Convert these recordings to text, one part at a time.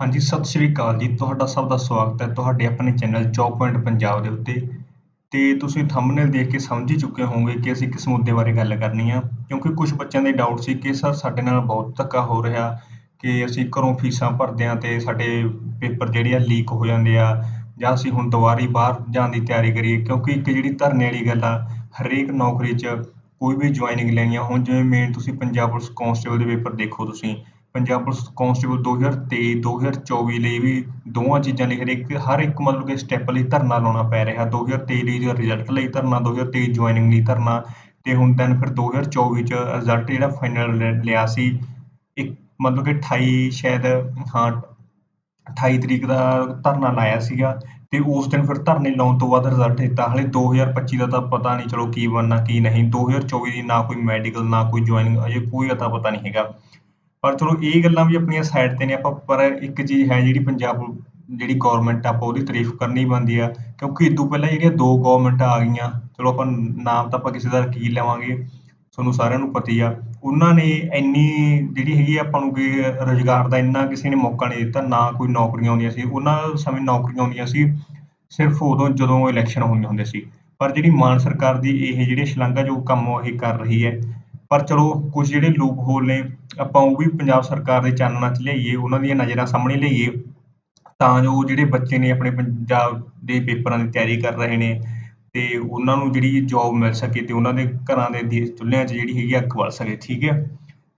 ਹਾਂਜੀ, ਸਤਿ ਸ਼੍ਰੀ ਅਕਾਲ ਜੀ। ਤੁਹਾਡਾ ਸਭ ਦਾ ਸਵਾਗਤ ਹੈ ਤੁਹਾਡੇ ਆਪਣੇ ਚੈਨਲ ਜੌਬ ਪੁਆਇੰਟ ਪੰਜਾਬ ਦੇ ਉੱਤੇ। ਤੇ ਤੁਸੀਂ ਥੰਬਨੇਲ ਦੇਖ ਕੇ ਸਮਝ ਹੀ ਚੁੱਕੇ ਹੋਵੋਗੇ ਕਿ ਅਸੀਂ ਕਿਸ ਮੁੱਦੇ ਬਾਰੇ ਗੱਲ ਕਰਨੀ ਆ। ਕਿਉਂਕਿ ਕੁਝ ਬੱਚਿਆਂ ਦੇ ਡਾਊਟ ਸੀ ਕਿ ਸਰ ਸਾਡੇ ਨਾਲ ਬਹੁਤ ਧੱਕਾ ਹੋ ਰਿਹਾ ਕਿ ਅਸੀਂ ਘਰੋਂ ਫੀਸਾਂ ਭਰਦੇ ਹਾਂ ਤੇ ਸਾਡੇ ਪੇਪਰ ਜਿਹੜੇ ਆ ਲੀਕ ਹੋ ਜਾਂਦੇ ਆ ਜਾਂ ਅਸੀਂ ਹੁਣ ਦੁਬਾਰੀ ਬਾਹਰ ਜਾਣ ਦੀ ਤਿਆਰੀ ਕਰੀਏ। ਕਿਉਂਕਿ ਇੱਕ ਜਿਹੜੀ ਧਰਨੇ ਵਾਲੀ ਗੱਲ ਆ, ਹਰੇਕ ਨੌਕਰੀ 'ਚ ਕੋਈ ਵੀ ਜੁਆਇਨਿੰਗ ਲੈਣੀ ਆ ਹੁਣ, ਜਿਵੇਂ ਮੇਨ ਤੁਸੀਂ ਪੰਜਾਬ ਪੁਲਿਸ ਕਾਂਸਟੇਬਲ ਦੇ ਪੇਪਰ ਦੇਖੋ ਤੁਸੀਂ। ਪੰਜਾਬ ਪੁਲਿਸ ਕਾਂਸਟੇਬਲ 2023 2024 ਲਈ ਵੀ ਦੋਵਾਂ ਚੀਜ਼ਾਂ ਲਈ ਹਰੇਕ ਹਰ ਇੱਕ ਮਤਲਬ ਕਿ ਸਟੈਪ ਲਈ ਧਰਨਾ ਲਾਉਣਾ ਪੈ ਰਿਹਾ। 2023 ਲਈ ਰਿਜ਼ਲਟ ਲਈ ਧਰਨਾ 2023 ਜੁਆਇਨਿੰਗ ਲਈ ਧਰਨਾ ਤੇ ਹੁਣ ਦੈਨ ਫਿਰ 2024 ਚ ਰਿਜ਼ਲਟ ਜਿਹੜਾ ਫਾਈਨਲ ਲਿਆ ਸੀ, ਇੱਕ ਮਤਲਬ ਕਿ 28 ਸ਼ਾਇਦ, ਹਾਂ 28 ਤਰੀਕ ਦਾ ਧਰਨਾ ਲਾਇਆ ਸੀਗਾ ਤੇ ਉਸ ਦਿਨ ਫਿਰ ਧਰਨੇ ਲਾਉਣ ਤੋਂ ਬਾਅਦ ਰਿਜ਼ਲਟ ਦਿੱਤਾ। ਹਲੇ 2025 ਦਾ ਤਾਂ ਪਤਾ ਨਹੀਂ ਚਲੋ ਕੀ ਬਣਨਾ, ਕੀ ਨਹੀਂ। 2024 ਦੀ ਨਾ ਕੋਈ ਮੈਡੀਕਲ ਨਾ ਕੋਈ ਜੁਆਇਨਿੰਗ ਅਜੇ ਕੋਈ ਅਤਾ ਪਤਾ ਨਹੀਂ ਹੈਗਾ। ਪਰ ਚਲੋ ਇਹ ਗੱਲਾਂ ਵੀ ਆਪਣੀਆਂ ਸਾਈਡ ਤੇ ਨੇ ਆਪਾਂ, ਪਰ ਇੱਕ ਚੀਜ਼ ਹੈ ਜਿਹੜੀ ਪੰਜਾਬ, ਜਿਹੜੀ ਗਵਰਨਮੈਂਟ ਆਪਾਂ ਉਹਦੀ ਤਾਰੀਫ ਕਰਨੀ ਬਣਦੀ ਆ, ਕਿਉਂਕਿ ਇਦੋਂ ਪਹਿਲਾਂ ਜਿਹੜੀਆਂ ਦੋ ਗਵਰਨਮੈਂਟ ਆ ਗਈਆਂ, ਚਲੋ ਆਪਾਂ ਨਾਮ ਤਾਂ ਆਪਾਂ ਕਿਸੇ ਦਾ ਕੀ ਲਵਾਂਗੇ, ਤੁਹਾਨੂੰ ਸਾਰਿਆਂ ਨੂੰ ਪਤਾ ਹੀ ਆ, ਉਹਨਾਂ ਨੇ ਇੰਨੀ ਜਿਹੜੀ ਹੈਗੀ ਆਪਾਂ ਨੂੰ ਕਿ ਰੁਜ਼ਗਾਰ ਦਾ ਇੰਨਾ ਕਿਸੇ ਨੇ ਮੌਕਾ ਨਹੀਂ ਦਿੱਤਾ, ਨਾ ਕੋਈ ਨੌਕਰੀਆਂ ਆਉਂਦੀਆਂ ਸੀ, ਉਹਨਾਂ ਸਮੇਂ ਨੌਕਰੀਆਂ ਆਉਂਦੀਆਂ ਸੀ, ਸਿਰਫ ਉਦੋਂ ਜਦੋਂ ਇਲੈਕਸ਼ਨ ਹੋਈਆਂ ਹੁੰਦੇ ਸੀ, ਪਰ ਜਿਹੜੀ ਮਾਨ ਸਰਕਾਰ ਦੀ ਇਹ ਜਿਹੜੇ ਸ਼ਲਾਘਾਯੋਗ ਕੰਮ ਇਹ ਕਰ ਰਹੀ ਹੈ, ਪਰ ਚਲੋ ਕੁਝ ਜਿਹੜੇ ਲੂਪ ਹੋਲ ਨੇ ਆਪਾਂ ਉਹ ਵੀ ਪੰਜਾਬ ਸਰਕਾਰ ਦੇ ਚਾਨਣਾ 'ਚ ਲਿਆਈਏ, ਉਹਨਾਂ ਦੀਆਂ ਨਜ਼ਰਾਂ ਸਾਹਮਣੇ ਲਿਆਈਏ, ਤਾਂ ਜੋ ਜਿਹੜੇ ਬੱਚੇ ਨੇ ਆਪਣੇ ਪੰਜਾਬ ਦੇ ਪੇਪਰਾਂ ਦੀ ਤਿਆਰੀ ਕਰ ਰਹੇ ਨੇ ਤੇ ਉਹਨਾਂ ਨੂੰ ਜਿਹੜੀ ਜੌਬ ਮਿਲ ਸਕੇ ਤੇ ਉਹਨਾਂ ਦੇ ਘਰਾਂ ਦੇ ਦੇਸ਼ ਚੁੱਲ੍ਹਿਆਂ 'ਚ ਜਿਹੜੀ ਹੈਗੀ ਅੱਗ ਬਲ ਸਕੇ, ਠੀਕ ਹੈ?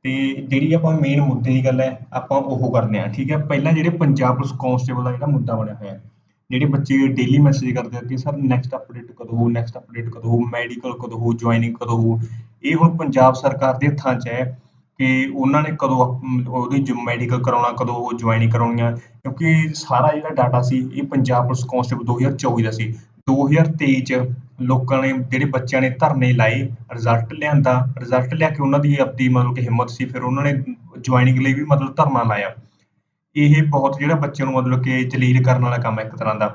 ਤੇ ਜਿਹੜੀ ਆਪਾਂ ਮੇਨ ਮੁੱਦੇ ਦੀ ਗੱਲ ਹੈ, ਆਪਾਂ ਉਹ ਕਰਦੇ ਹਾਂ ਠੀਕ ਹੈ? ਪਹਿਲਾਂ ਜਿਹੜੇ ਪੰਜਾਬ ਪੁਲਿਸ ਕਾਂਸਟੇਬਲ ਦਾ ਜਿਹੜਾ ਮੁੱਦਾ ਬਣਿਆ ਹੋਇਆ, ਜਿਹੜੇ ਬੱਚੇ ਡੇਲੀ ਮੈਸੇਜ ਕਰਦੇ ਆ ਕਿ ਸਰ ਨੈਕਸਟ ਅਪਡੇਟ ਕਦੋਂ ਹੋ ਨੈਕਸਟ ਅਪਡੇਟ ਕਦੋਂ ਹੋ ਮੈਡੀਕਲ ਕਦੋਂ ਹੋ ਜੁਆਇਨਿੰਗ ਕਦੋਂ ਹੋ ਇਹ ਹੁਣ ਪੰਜਾਬ ਸਰਕਾਰ ਦੇ ਹੱਥਾਂ 'ਚ ਹੈ। ਕਿ ਉਹਨਾਂ ਨੇ ਕਦੋਂ ਉਹਦੀ ਮੈਡੀਕਲ ਕਰਾਉਣਾ, ਕਦੋਂ ਉਹ ਜੁਆਇਨਿੰਗ ਕਰਾਉਣੀ ਆ ਕਿਉਂਕਿ ਸਾਰਾ ਜਿਹੜਾ ਡਾਟਾ ਸੀ, ਇਹ ਪੰਜਾਬ ਪੁਲਿਸ ਕਾਂਸਟੇਬਲ 2024 ਦਾ ਸੀ। 2023 ਚ ਲੋਕਾਂ ਨੇ, ਜਿਹੜੇ ਬੱਚਿਆਂ ਨੇ ਧਰਨੇ ਲਾਏ ਰਿਜ਼ਲਟ ਲਿਆਂਦਾ ਰਿਜ਼ਲਟ ਲਿਆ ਕੇ ਉਹਨਾਂ ਦੀ ਆਪਦੀ ਮਤਲਬ ਕਿ ਹਿੰਮਤ ਸੀ, ਫਿਰ ਉਹਨਾਂ ਨੇ ਜੁਆਇਨਿੰਗ ਲਈ ਵੀ ਮਤਲਬ ਧਰਨਾ ਲਾਇਆ। ਇਹ ਬਹੁਤ ਜਿਹੜਾ ਬੱਚਿਆਂ ਨੂੰ ਮਤਲਬ ਕਿ ਜਲੀਲ ਕਰਨ ਵਾਲਾ ਕੰਮ ਹੈ ਇੱਕ ਤਰ੍ਹਾਂ ਦਾ।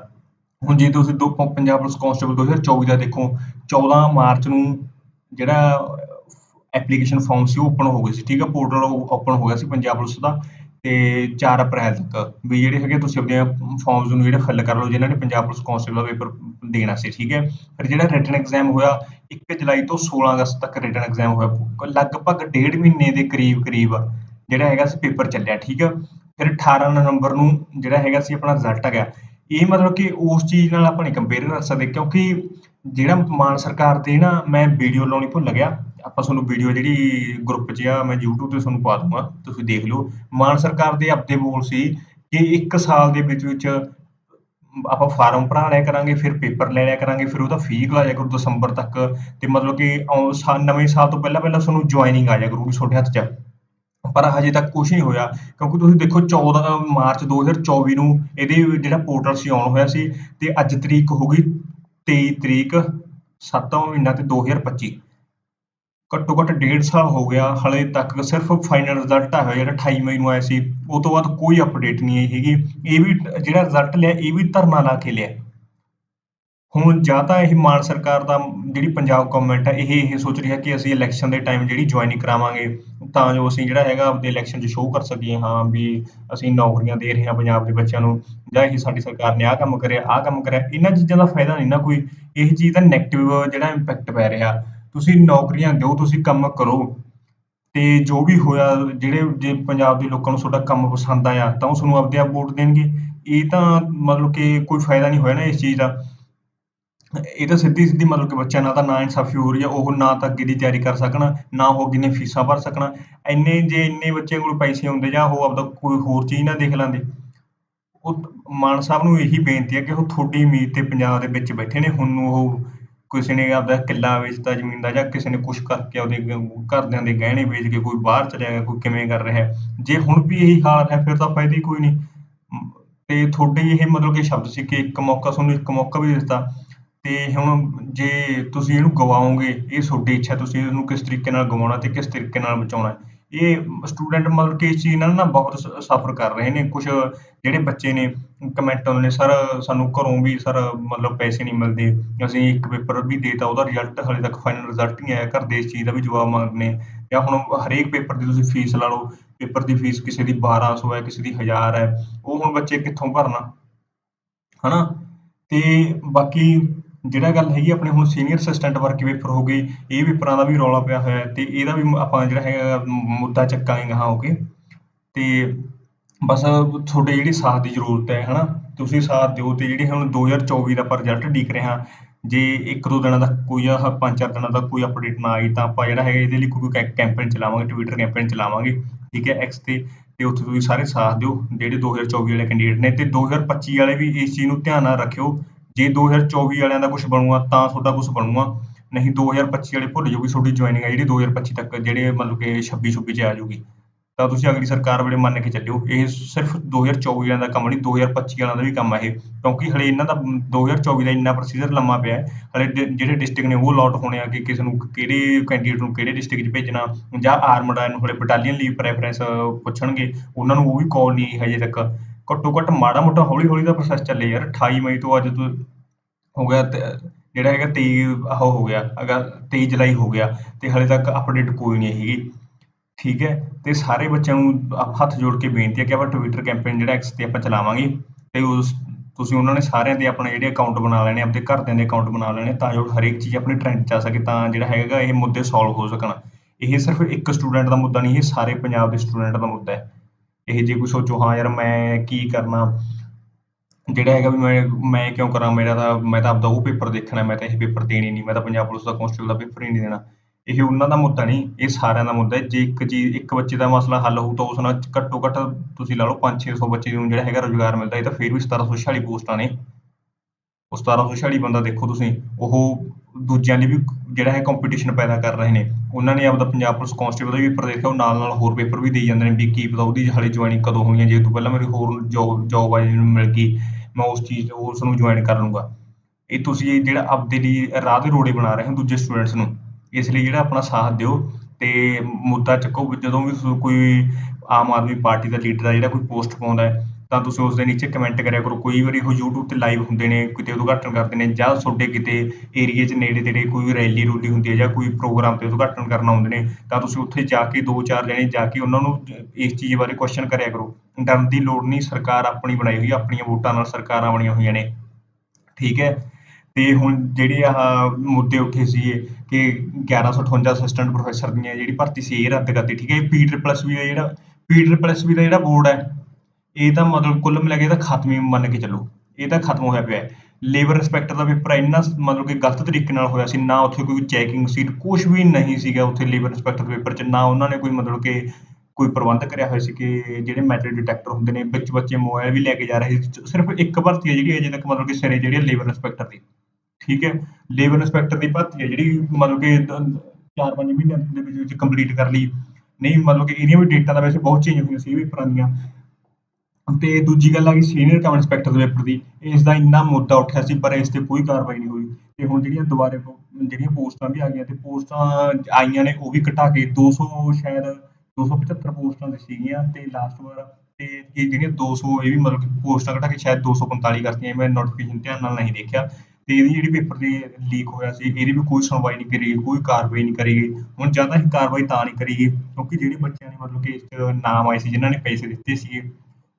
ਹੁਣ ਜੇ ਤੁਸੀਂ ਦੋ ਪੰਜਾਬ ਪੁਲਿਸ ਕਾਂਸਟੇਬਲ 2024 ਦਾ ਦੇਖੋ 14 ਮਾਰਚ ਨੂੰ ਜਿਹੜਾ ਐਪਲੀਕੇਸ਼ਨ ਫਾਰਮ ਸੀ ਓਪਨ ਹੋ ਗਏ ਸੀ, ਠੀਕ ਹੈ ਪੋਰਟਲ ਓਪਨ ਹੋ ਗਿਆ ਸੀ ਪੰਜਾਬ ਪੁਲਿਸ ਦਾ ਤੇ 4 ਅਪ੍ਰੈਲ ਤੱਕ ਵੀ ਜਿਹੜੇ ਹੈਗੇ ਤੁਸੀਂ ਆਪਣੇ ਫਾਰਮਸ ਨੂੰ ਜਿਹੜੇ ਫਿਲ ਕਰ ਲਓ, ਜਿਨ੍ਹਾਂ ਨੇ ਪੰਜਾਬ ਪੁਲਿਸ ਕਾਂਸਟੇਬਲ ਦਾ ਪੇਪਰ ਦੇਣਾ ਸੀ, ਠੀਕ ਹੈ? ਫਿਰ ਜਿਹੜਾ ਰਿਟਨ ਐਗਜ਼ਾਮ ਹੋਇਆ 1 ਜੁਲਾਈ ਤੋਂ 16 ਅਗਸਤ ਤੱਕ ਰਿਟਨ ਐਗਜ਼ਾਮ ਹੋਇਆ, ਲਗਭਗ ਡੇਢ ਮਹੀਨੇ ਦੇ ਕਰੀਬ ਕਰੀਬ ਜਿਹੜਾ ਹੈਗਾ ਸੀ ਪੇਪਰ ਚੱਲਿਆ, ਠੀਕ ਹੈ ਫਿਰ 18 ਨਵੰਬਰ ਨੂੰ ਜਿਹੜਾ ਹੈਗਾ ਸੀ ਆਪਣਾ ਰਿਜ਼ਲਟ ਆ ਗਿਆ। ਇਹ ਮਤਲਬ ਕਿ ਉਸ ਚੀਜ਼ ਨਾਲ ਆਪਾਂ ਨਹੀਂ ਕੰਪੇਅਰ ਕਰ ਸਕਦੇ, ਕਿਉਂਕਿ ਜਿਹੜਾ ਮਾਨ ਸਰਕਾਰ ਦੇ ਨਾ ਮੈਂ ਵੀਡੀਓ ਲਾਉਣੀ ਭੁੱਲ ਗਿਆ ਆਪਾਂ ਤੁਹਾਨੂੰ ਵੀਡੀਓ ਜਿਹੜੀ ਗਰੁੱਪ 'ਚ ਆ, ਮੈਂ YouTube ਤੇ ਤੁਹਾਨੂੰ ਪਾ ਦੂੰਗਾ ਤੁਸੀਂ ਦੇਖ ਲਿਓ। ਮਾਨ ਸਰਕਾਰ ਦੇ ਆਪਦੇ ਬੋਲ ਸੀ ਕਿ ਇੱਕ ਸਾਲ ਦੇ ਵਿੱਚ ਵਿੱਚ ਆਪਾਂ ਫਾਰਮ ਭਰਾ ਲਿਆ ਕਰਾਂਗੇ, ਫਿਰ ਪੇਪਰ ਲੈ ਲਿਆ ਕਰਾਂਗੇ, ਫਿਰ ਉਹਦਾ ਫੀ ਆ ਜਾਇਆ ਕਰੂ ਦਸੰਬਰ ਤੱਕ। ਤੇ ਮਤਲਬ ਕਿ ਨਵੇਂ ਸਾਲ ਤੋਂ ਪਹਿਲਾਂ ਪਹਿਲਾਂ ਤੁਹਾਨੂੰ ਜੁਆਇਨਿੰਗ ਆ ਜਾਇਆ ਕਰੂਗੀ ਤੁਹਾਡੇ ਹੱਥ 'ਚ ਪਰ ਹਜੇ ਤੱਕ ਕੁਝ ਨਹੀਂ ਹੋਇਆ, ਕਿਉਂਕਿ ਤੁਸੀਂ ਦੇਖੋ 14 ਮਾਰਚ 2024 ਨੂੰ ਇਹਦੇ ਜਿਹੜਾ ਪੋਰਟਲ ਸੀ ਆਨ ਹੋਇਆ ਸੀ, ਤੇ ਅੱਜ ਤਰੀਕ ਹੋ ਗਈ 23 ਤਰੀਕ 7ਵਾਂ ਮਹੀਨਾ ਤੇ 2025 ਘੱਟੋ ਘੱਟ ਡੇਢ ਸਾਲ ਹੋ ਗਿਆ, ਹਾਲੇ ਤੱਕ ਸਿਰਫ ਫਾਈਨਲ ਰਿਜ਼ਲਟ ਆਇਆ ਹੋਇਆ ਜਿਹੜਾ 28 ਮਈ ਨੂੰ ਆਇਆ ਸੀ, ਉਹ ਤੋਂ ਬਾਅਦ ਕੋਈ ਅਪਡੇਟ ਨਹੀਂ ਆਈ ਹੈਗੀ। ਇਹ ਵੀ ਜਿਹੜਾ ਰਿਜ਼ਲਟ ਲਿਆ, ਇਹ ਵੀ ਧਰਨਾ ਲਾ ਕੇ ਲਿਆ। ਹੁਣ ਜਾਂ ਤਾਂ ਇਹ ਮਾਨ ਸਰਕਾਰ ਦਾ ਜਿਹੜੀ ਪੰਜਾਬ ਗਵਰਨਮੈਂਟ ਹੈ ਇਹ ਇਹ ਸੋਚ ਰਹੀ ਹੈ ਕਿ ਅਸੀਂ ਇਲੈਕਸ਼ਨ ਦੇ ਟਾਈਮ ਜਿਹੜੀ ਜੁਆਇਨਿੰਗ ਕਰਾਵਾਂਗੇ, ਤਾਂ ਜੋ ਅਸੀਂ ਜਿਹੜਾ ਹੈਗਾ ਆਪਦੇ ਇਲੈਕਸ਼ਨ 'ਚ ਸ਼ੋਅ ਕਰ ਸਕੀਏ, ਹਾਂ ਵੀ ਅਸੀਂ ਨੌਕਰੀਆਂ ਦੇ ਰਹੇ ਹਾਂ ਪੰਜਾਬ ਦੇ ਬੱਚਿਆਂ ਨੂੰ, ਜਾਂ ਇਹ ਸਾਡੀ ਸਰਕਾਰ ਨੇ ਆਹ ਕੰਮ ਕਰਿਆ, ਆਹ ਕੰਮ ਕਰਿਆ, ਇਹਨਾਂ ਚੀਜ਼ਾਂ ਦਾ ਫਾਇਦਾ ਨਹੀਂ ਨਾ ਕੋਈ। ਇਹ ਚੀਜ਼ ਦਾ ਨੈਗੇਟਿਵ ਜਿਹੜਾ ਇੰਪੈਕਟ ਪੈ ਰਿਹਾ। ਤੁਸੀਂ ਨੌਕਰੀਆਂ ਦਿਓ, ਤੁਸੀਂ ਕੰਮ ਕਰੋ। ਤੇ ਜੋ ਵੀ ਹੋਇਆ, ਜਿਹੜੇ ਜੇ ਪੰਜਾਬ ਦੇ ਲੋਕਾਂ ਨੂੰ ਤੁਹਾਡਾ ਕੰਮ ਪਸੰਦ ਆਇਆ, ਤਾਂ ਉਹ ਤੁਹਾਨੂੰ ਆਪਦੇ ਆਪ ਵੋਟ ਦੇਣਗੇ। ਇਹ ਤਾਂ ਮਤਲਬ ਕਿ ਕੋਈ ਫਾਇਦਾ ਨਹੀਂ ਹੋਇਆ ਨਾ ਇਸ ਚੀਜ਼ ਦਾ। ਇਹ ਤਾਂ ਸਿੱਧੀ ਸਿੱਧੀ ਮਤਲਬ ਕਿ ਬੱਚਿਆਂ ਨਾਲ ਤਾਂ ਨਾ ਇਨਸਾਫੀ ਹੋ ਰਹੀ ਆ, ਉਹ ਨਾ ਤਾਂ ਅੱਗੇ ਦੀ ਤਿਆਰੀ ਕਰ ਸਕਣ, ਨਾ ਉਹ ਅੱਗੇ ਨੇ ਫੀਸਾਂ ਭਰ ਸਕਣ। ਇੰਨੇ ਜੇ ਇੰਨੇ ਬੱਚਿਆਂ ਕੋਲ ਪੈਸੇ ਹੁੰਦੇ ਜਾਂ ਉਹ ਆਪਦਾ ਕੋਈ ਹੋਰ ਚੀਜ਼ ਨਾ ਦੇਖ ਲੈਂਦੇ। ਉਹ ਮਾਨ ਸਾਹਿਬ ਨੂੰ ਇਹੀ ਬੇਨਤੀ ਹੈ ਕਿ ਉਹ ਤੁਹਾਡੀ ਉਮੀਦ ਤੇ ਪੰਜਾਬ ਦੇ ਵਿੱਚ ਬੈਠੇ ਨੇ, ਹੁਣ ਉਹ ਕਿਸੇ ਨੇ ਆਪਦਾ ਕਿੱਲਾ ਵੇਚਤਾ ਜ਼ਮੀਨ ਦਾ ਜਾਂ ਕਿਸੇ ਨੇ ਕੁਛ ਕਰਕੇ ਆਪਦੇ ਘਰਦਿਆਂ ਦੇ ਗਹਿਣੇ ਵੇਚ ਕੇ ਕੋਈ ਬਾਹਰ ਚਲਿਆ ਗਿਆ, ਕੋਈ ਕਿਵੇਂ ਕਰ ਰਿਹਾ। ਜੇ ਹੁਣ ਵੀ ਇਹੀ ਹਾਲ ਹੈ, ਫਿਰ ਤਾਂ ਫਾਇਦਾ ਹੀ ਕੋਈ ਨਹੀਂ। ਤੇ ਤੁਹਾਡੇ ਇਹ ਮਤਲਬ ਕਿ ਸ਼ਬਦ ਸੀ ਕਿ ਇੱਕ ਮੌਕਾ, ਤੁਹਾਨੂੰ ਇੱਕ ਮੌਕਾ ਵੀ ਦਿੱਤਾ। ਤੇ ਹੁਣ ਜੇ ਤੁਸੀਂ ਇਹਨੂੰ ਗਵਾਓਗੇ, ਇਹ ਤੁਹਾਡੀ ਇੱਛਾ ਤੁਸੀਂ ਇਹਨੂੰ ਕਿਸ ਤਰੀਕੇ ਨਾਲ ਗਵਾਉਣਾ ਤੇ ਕਿਸ ਤਰੀਕੇ ਨਾਲ ਬਚਾਉਣਾ ਇਹ ਸਟੂਡੈਂਟ ਮਤਲਬ ਕਿ ਇਸ ਚੀਜ਼ ਨਾਲ ਨਾ ਬਹੁਤ ਸਫਰ ਕਰ ਰਹੇ ਨੇ ਕੁਝ ਜਿਹੜੇ ਬੱਚੇ ਨੇ ਕਮੈਂਟ ਆਉਂਦੇ ਨੇ ਸਰ ਸਾਨੂੰ ਘਰੋਂ ਵੀ ਸਰ ਮਤਲਬ ਪੈਸੇ ਨਹੀਂ ਮਿਲਦੇ, ਅਸੀਂ ਇੱਕ ਪੇਪਰ ਵੀ ਦੇਤਾ, ਉਹਦਾ ਰਿਜ਼ਲਟ ਹਾਲੇ ਤੱਕ ਫਾਈਨਲ ਰਿਜ਼ਲਟ ਨਹੀਂ ਆਇਆ, ਘਰ ਦੇ ਇਸ ਚੀਜ਼ ਦਾ ਵੀ ਜਵਾਬ ਮੰਗਦੇ ਨੇ ਜਾਂ ਹੁਣ ਹਰੇਕ ਪੇਪਰ ਦੀ ਤੁਸੀਂ ਫੀਸ ਲਾ ਲਓ ਪੇਪਰ ਦੀ ਫੀਸ ਕਿਸੇ ਦੀ 1200 ਹੈ, ਕਿਸੇ ਦੀ 1000 ਹੈ, ਉਹ ਹੁਣ ਬੱਚੇ ਕਿੱਥੋਂ ਭਰਨਾ? ਹਨਾ? ਤੇ ਬਾਕੀ ਜਿਹੜਾ ਗੱਲ ਹੈਗੀ ਆਪਣੇ ਹੁਣ ਸੀਨੀਅਰ ਅਸਿਸਟੈਂਟ ਵਰਕ ਪੇਪਰ ਹੋ ਗਏ ਇਹ ਪੇਪਰਾਂ ਦਾ ਵੀ ਰੌਲਾ ਪਿਆ ਹੋਇਆ ਤੇ ਇਹਦਾ ਵੀ ਆਪਾਂ ਜਿਹੜਾ ਹੈਗਾ ਮੁੱਦਾ ਚੱਕਾਂਗੇ ਗਾਹਾਂ ਹੋ ਕੇ ਤੇ ਬਸ ਤੁਹਾਡੇ ਜਿਹੜੀ ਸਾਥ ਦੀ ਜ਼ਰੂਰਤ ਹੈ, ਹਨਾ? ਤੁਸੀਂ ਸਾਥ ਦਿਓ ਤੇ ਜਿਹੜੀ ਹੁਣ 2024 ਦਾ ਰਿਜ਼ਲਟ ਉਡੀਕ ਰਹੇ ਹਾਂ, ਜੇ ਇੱਕ ਦੋ ਦਿਨਾਂ ਦਾ ਕੋਈ ਆਹ ਪੰਜ ਚਾਰ ਦਿਨਾਂ ਦਾ ਕੋਈ ਅਪਡੇਟ ਨਾ ਆਈ ਤਾਂ ਆਪਾਂ ਜਿਹੜਾ ਹੈਗਾ ਇਹਦੇ ਲਈ ਕੋਈ ਕੈਂਪੇਨ ਚਲਾਵਾਂਗੇ ਟਵਿੱਟਰ ਕੈਂਪੇਨ ਚਲਾਵਾਂਗੇ, ਠੀਕ ਹੈ ਐਕਸ ਤੇ ਤੇ ਉੱਥੇ ਤੁਸੀਂ ਸਾਰੇ ਸਾਥ ਦਿਓ। ਜਿਹੜੇ 2024 ਵਾਲੇ ਕੈਂਡੀਡੇਟ ਨੇ ਤੇ 2025 ਵਾਲੇ ਵੀ ਇਸ ਚੀਜ਼ ਨੂੰ ਧਿਆਨ ਨਾਲ ਰੱਖਿਓ। ਜੇ 2024 ਵਾਲਿਆਂ ਦਾ ਕੁਝ ਬਣੂਗਾ, ਤਾਂ ਤੁਹਾਡਾ ਕੁਝ ਬਣੂਗਾ। ਨਹੀਂ 2025 ਵਾਲੇ ਭੁੱਲ ਜਾਓਗੇ ਤੁਹਾਡੀ ਜੁਆਇਨਿੰਗ ਹੈ ਜਿਹੜੀ 2025 ਤੱਕ, ਜਿਹੜੇ ਮਤਲਬ ਕਿ 26 26 ਚ ਆ ਜਾਊਗੀ। ਤਾਂ ਤੁਸੀਂ ਅਗਲੀ ਸਰਕਾਰ ਵੇਲੇ ਮੰਨ ਕੇ ਚੱਲਿਓ, ਇਹ ਸਿਰਫ 2024 ਵਾਲਿਆਂ ਦਾ ਕੰਮ ਨਹੀਂ 2025 ਵਾਲਿਆਂ ਦਾ ਵੀ ਕੰਮ ਹੈ ਇਹ। ਕਿਉਂਕਿ ਹਲੇ ਇਹਨਾਂ ਦਾ 2024 ਦਾ ਇੰਨਾ ਪ੍ਰੋਸੀਜਰ ਲੰਮਾ ਪਿਆ ਹੈ, ਹਲੇ ਜਿਹੜੇ ਡਿਸਟ੍ਰਿਕਟ ਨੇ ਉਹ ਅਲਾਟ ਹੋਣੇ ਆ ਕਿ ਕਿਸ ਨੂੰ ਕਿਹੜੇ ਕੈਂਡੀਡੇਟ ਨੂੰ ਕਿਹੜੇ ਡਿਸਟ੍ਰਿਕਟ 'ਚ ਭੇਜਣਾ, ਜਾਂ ਆਰਮਡ ਨੂੰ ਹਲੇ ਬਟਾਲੀਅਨ ਲਈ ਪ੍ਰੈਫਰੈਂਸ ਪੁੱਛਣਗੇ, ਉਹਨਾਂ ਨੂੰ ਉਹ ਵੀ ਕਾਲ ਨਹੀਂ ਹਜੇ ਤੱਕ। ਘੱਟੋ ਘੱਟ ਮਾੜਾ ਮੋਟਾ ਹੌਲੀ ਹੌਲੀ ਦਾ ਪ੍ਰੋਸੈਸ ਚੱਲੇ ਯਾਰ 28 ਮਈ ਤੋਂ ਅੱਜ ਤੋਂ ਹੋ ਗਿਆ ਤੇ, ਜਿਹੜਾ ਹੈਗਾ 23 ਉਹ ਹੋ ਗਿਆ, ਅਗਰ 23 ਜੁਲਾਈ ਹੋ ਗਿਆ ਤੇ ਹਲੇ ਤੱਕ ਅਪਡੇਟ ਕੋਈ ਨਹੀਂ ਹੈਗੀ। ਠੀਕ ਹੈ, ਤੇ ਸਾਰੇ ਬੱਚਿਆਂ ਨੂੰ ਹੱਥ ਜੋੜ ਕੇ ਬੇਨਤੀ ਹੈ ਕਿ ਆਪਾਂ ਟਵਿੱਟਰ ਕੈਂਪੇਨ ਜਿਹੜਾ ਐਕਸ ਤੇ ਆਪਾਂ ਚਲਾਵਾਂਗੇ ਤੇ ਉਸ, ਤੁਸੀਂ ਉਹਨਾਂ ਨੇ ਸਾਰਿਆਂ ਦੇ ਆਪਣੇ ਜਿਹੜੇ ਅਕਾਊਂਟ ਬਣਾ ਲੈਣੇ ਆਪਣੇ ਘਰਦਿਆਂ ਦੇ ਅਕਾਊਂਟ ਬਣਾ ਲੈਣੇ ਤਾਂ ਜੋ ਹਰੇਕ ਚੀਜ਼ ਆਪਣੇ ਟ੍ਰੈਂਡ 'ਚ ਆ ਸਕੇ ਤਾਂ ਜਿਹੜਾ ਹੈਗਾ ਇਹ ਮੁੱਦੇ ਸੋਲਵ ਹੋ ਸਕਣ। ਇਹ ਸਿਰਫ ਇੱਕ ਸਟੂਡੈਂਟ ਦਾ ਮੁੱਦਾ ਨਹੀਂ, ਇਹ ਸਾਰੇ ਪੰਜਾਬ ਦੇ ਸਟੂਡੈਂਟ ਦਾ ਮੁੱਦਾ ਹੈ। ਇਹ ਜੇ ਕੋਈ ਸੋਚੋ, ਹਾਂ ਯਾਰ ਮੈਂ ਕੀ ਕਰਨਾ? ਜਿਹੜਾ ਹੈਗਾ ਵੀ ਮੈਂ ਮੈਂ ਕਿਉਂ ਕਰਾਂ? ਮੇਰਾ ਤਾਂ, ਮੈਂ ਤਾਂ ਆਪਦਾ ਉਹ ਪੇਪਰ ਦੇਖਣਾ, ਮੈਂ ਤਾਂ ਇਹ ਪੇਪਰ ਦੇਣੀ ਨਹੀਂ, ਮੈਂ ਤਾਂ ਪੰਜਾਬ ਪੁਲਿਸ ਦਾ ਕਾਂਸਟੇਬਲ ਦਾ ਪੇਪਰ ਹੀ ਨਹੀਂ ਦੇਣਾ। ਇਹ ਉਹਨਾਂ ਦਾ ਮੁੱਦਾ ਨਹੀਂ, ਇਹ ਸਾਰਿਆਂ ਦਾ ਮੁੱਦਾ ਹੈ। ਜੇ ਇੱਕ ਚੀਜ਼, ਇੱਕ ਬੱਚੇ ਦਾ ਮਸਲਾ ਹੱਲ ਹੋਊ ਤਾਂ ਉਸ ਨਾਲ ਘੱਟੋ ਘੱਟ ਤੁਸੀਂ ਲਾ ਲਓ 5-600 ਬੱਚੇ ਨੂੰ ਜਿਹੜਾ ਹੈਗਾ ਰੁਜ਼ਗਾਰ ਮਿਲਦਾ, ਇਹ ਤਾਂ ਫਿਰ ਵੀ 1746 ਪੋਸਟਾਂ ਨੇ। ਉਹ 1746 ਬੰਦਾ ਦੇਖੋ ਤੁਸੀਂ, ਉਹ ਦੂਜਿਆਂ ਲਈ ਵੀ ਜਿਹੜਾ ਹੈ ਕੰਪੀਟੀਸ਼ਨ ਪੈਦਾ ਕਰ ਰਹੇ ਨੇ, ਉਹਨਾਂ ਨੇ ਆਪਦਾ ਪੰਜਾਬ ਪੁਲਿਸ ਕਾਂਸਟੇਬਲ ਦਾ ਵੀ ਪੇਪਰ ਦੇਖਿਆ, ਉਹ ਨਾਲ ਨਾਲ ਹੋਰ ਪੇਪਰ ਵੀ ਦੇਈ ਜਾਂਦੇ ਨੇ ਵੀ ਕੀ ਪਤਾ ਉਹਦੀ ਹਾਲੇ ਜੁਆਇਨਿੰਗ ਕਦੋਂ ਹੋਣੀ ਹੈ, ਜੇ ਤੋਂ ਪਹਿਲਾਂ ਮੇਰੀ ਹੋਰ ਜੋਬ ਜੋਬ ਆਈ ਨੂੰ ਮਿਲ ਗਈ, ਮੈਂ ਉਸ ਚੀਜ਼ ਉਸ ਨੂੰ ਜੁਆਇਨ ਕਰ ਲੂੰਗਾ ਇਹ ਤੁਸੀਂ ਜਿਹੜਾ ਆਪਦੇ ਲਈ ਰਾਹ ਦੇ ਰੋੜੇ ਬਣਾ ਰਹੇ ਹੋ ਦੂਜੇ ਸਟੂਡੈਂਟਸ ਨੂੰ, ਇਸ ਲਈ ਜਿਹੜਾ ਆਪਣਾ ਸਾਥ ਦਿਓ ਤੇ ਮੁੱਦਾ ਚੱਕੋ, ਜਦੋਂ ਵੀ ਕੋਈ ਆਮ ਆਦਮੀ ਪਾਰਟੀ ਦਾ ਲੀਡਰ ਆ, ਜਿਹੜਾ ਕੋਈ ਪੋਸਟ ਪਾਉਂਦਾ ਹੈ ਤਾਂ ਤੁਸੀਂ ਉਸ ਦੇ ਨੀਚੇ ਕਮੈਂਟ ਕਰਿਆ ਕਰੋ। ਕੋਈ ਵਾਰੀ ਉਹ YouTube ਤੇ ਲਾਈਵ ਹੁੰਦੇ ਨੇ, ਕਿਤੇ ਉਦਘਾਟਨ ਕਰਦੇ ਨੇ ਜਾਂ ਤੁਹਾਡੇ ਕਿਤੇ ਏਰੀਏ 'ਚ ਨੇੜੇ ਤੇੜੇ ਕੋਈ ਰੈਲੀ ਰੂਲੀ ਹੁੰਦੀ ਹੈ ਜਾਂ ਕੋਈ ਪ੍ਰੋਗਰਾਮ ਤੇ ਉਦਘਾਟਨ ਕਰਨ ਆਉਂਦੇ ਨੇ, ਤਾਂ ਤੁਸੀਂ ਉੱਥੇ ਜਾ ਕੇ ਦੋ ਚਾਰ ਜਣੇ ਜਾ ਕੇ ਉਹਨਾਂ ਨੂੰ ਇਸ ਚੀਜ਼ ਬਾਰੇ ਕੁਐਸਚਨ ਕਰਿਆ ਕਰੋ। ਡਰਨ ਦੀ ਲੋੜ ਨਹੀਂ, ਸਰਕਾਰ ਆਪਣੀ ਬਣਾਈ ਹੋਈ, ਆਪਣੀਆਂ ਵੋਟਾਂ ਨਾਲ ਸਰਕਾਰਾਂ ਬਣੀਆਂ ਹੋਈਆਂ ਨੇ। ਠੀਕ ਹੈ? ਤੇ ਹੁਣ ਜਿਹੜੇ ਆਹ ਮੁੱਦੇ ਉੱਠੇ ਸੀਗੇ ਕਿ 1158 ਅਸਿਸਟੈਂਟ ਪ੍ਰੋਫੈਸਰ ਦੀਆਂ ਜਿਹੜੀ ਭਰਤੀ ਸੀ, ਇਹ ਰੱਦ ਕਰਤੀ। ਠੀਕ ਹੈ? ਪੀ ਟ੍ਰਿਪਲ ਐਸ ਵੀ ਦਾ ਜਿਹੜਾ ਪੀ ਟ੍ਰਿਪਲ ਐਸ ਵੀ ਦਾ ਜਿਹੜਾ ਬੋਰਡ ਹੈ ਇਹ ਤਾਂ ਮਤਲਬ ਕੁੱਲ ਮਿਲਾ ਕੇ ਇਹਦਾ ਖਤਮ ਹੀ ਮੰਨ ਕੇ ਚੱਲੋ, ਇਹ ਤਾਂ ਖਤਮ ਹੋਇਆ ਪਿਆ ਲੇਬਰ ਇੰਸਪੈਕਟਰ ਦਾ ਪੇਪਰ ਇੰਨਾ ਮਤਲਬ ਕਿ ਗਲਤ ਤਰੀਕੇ ਨਾਲ ਹੋਇਆ ਸੀ, ਨਾ ਉੱਥੇ ਕੋਈ ਚੈਕਿੰਗ ਸੀ ਕੁਝ ਵੀ ਨਹੀਂ ਸੀਗਾ ਉੱਥੇ ਲੇਬਰ ਇੰਸਪੈਕਟਰ ਪੇਪਰ 'ਚ, ਨਾ ਉਹਨਾਂ ਨੇ ਕੋਈ ਮਤਲਬ ਕਿ ਕੋਈ ਪ੍ਰਬੰਧ ਕਰਿਆ ਹੋਇਆ ਸੀ ਕਿ ਜਿਹੜੇ ਮੈਟਲ ਡਿਟੈਕਟਰ ਹੁੰਦੇ ਨੇ, ਵਿੱਚ ਬੱਚੇ ਮੋਬਾਈਲ ਵੀ ਲੈ ਕੇ ਜਾ ਰਹੇ ਸੀ। ਸਿਰਫ ਇੱਕ ਭਰਤੀ ਹੈ ਜਿਹੜੀ ਅਜੇ ਤੱਕ ਮਤਲਬ ਕਿ ਸਿਰੇ ਜਿਹੜੀ ਲੇਬਰ ਇੰਸਪੈਕਟਰ ਦੀ। ਠੀਕ ਹੈ? ਲੇਬਰ ਇੰਸਪੈਕਟਰ ਦੀ ਭਰਤੀ ਹੈ ਜਿਹੜੀ ਮਤਲਬ ਕਿ 4-5 ਮਹੀਨਿਆਂ ਦੇ ਵਿੱਚ ਕੰਪਲੀਟ ਕਰ ਲਈ। ਨਹੀਂ, ਮਤਲਬ ਕਿ ਇਹਦੀਆਂ ਵੀ ਡੇਟਾ ਦਾ ਵੈਸੇ ਬਹੁਤ ਚੇਂਜ ਹੋਈਆਂ ਸੀ, ਇਹ ਵੀ ਦੀਆਂ ਤੇ ਦੂਜੀ ਗੱਲ ਆ ਗਈ ਸੀਨੀਅਰ ਕਮ ਇੰਸਪੈਕਟਰ ਦੇ ਪੇਪਰ ਦੀ ਇਸ ਦਾ ਇੰਨਾ ਮੁੱਦਾ ਉੱਠਿਆ ਸੀ, ਪਰ ਇਸ ਤੇ ਕੋਈ ਕਾਰਵਾਈ ਨਹੀਂ ਹੋਈ। ਤੇ ਹੁਣ ਜਿਹੜੀਆਂ ਦੁਬਾਰੇ ਜਿਹੜੀਆਂ ਪੋਸਟਾਂ ਵੀ ਆ ਗਈਆਂ ਤੇ ਪੋਸਟਾਂ ਆਈਆਂ ਨੇ, ਉਹ ਵੀ ਘਟਾ ਕੇ 200 ਸ਼ਾਇਦ 275 ਪੋਸਟਾਂ ਤੇ ਸੀਗੀਆਂ ਤੇ ਲਾਸਟ ਵਾਰ ਤੇ ਇਹ ਜਿਹੜੀਆਂ 200 ਇਹ ਵੀ ਮਤਲਬ ਕਿ ਪੋਸਟਾਂ ਘਟਾ ਕੇ ਸ਼ਾਇਦ 245 ਕਰਤੀਆਂ ਮੈਂ ਨੋਟੀਫਿਕੇਸ਼ਨ ਧਿਆਨ ਨਾਲ ਨਹੀਂ ਦੇਖਿਆ। ਤੇ ਇਹਦੀ ਜਿਹੜੀ ਪੇਪਰ ਦੀ ਲੀਕ ਹੋਇਆ ਸੀ, ਇਹਦੀ ਵੀ ਕੋਈ ਸੁਣਵਾਈ ਨਹੀਂ ਕਰੀ ਕੋਈ ਕਾਰਵਾਈ ਨਹੀਂ ਕਰੀ ਗਈ। ਹੁਣ ਜ਼ਿਆਦਾ ਹੀ ਕਾਰਵਾਈ ਤਾਂ ਨਹੀਂ ਕਰੀ ਗਈ, ਕਿਉਂਕਿ ਜਿਹੜੇ ਬੱਚਿਆਂ ਨੇ ਮਤਲਬ ਕਿ ਇਸ 'ਚ ਨਾਮ ਆਏ ਸੀ, ਜਿਨ੍ਹਾਂ ਨੇ ਪੈਸੇ ਦਿੱਤੇ ਸੀਗੇ